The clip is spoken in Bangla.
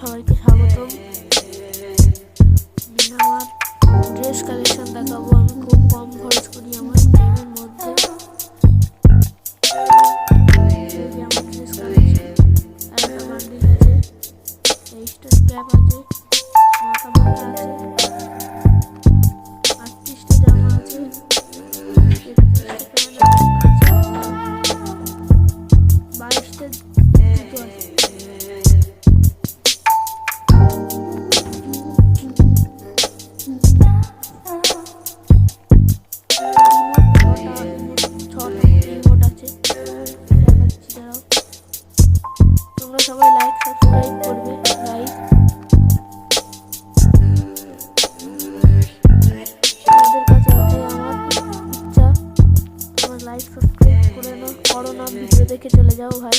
সবাইকে স্বাগত আমার ড্রেস কালেকশন দেখাবো। আমি খুব কম খরচ করি আমার গেমের মধ্যে। আমার ড্রেস কালেকশন আমার বান্ডিল আছে নটা আছে। সবাই লাইক সাবস্ক্রাইব করবে গাইস তোমাদের কাছে আমার ইচ্ছা। তোমার লাইক সাবস্ক্রাইব করে নাও। করো না, ভিডিও দেখে চলে যাও ভাই।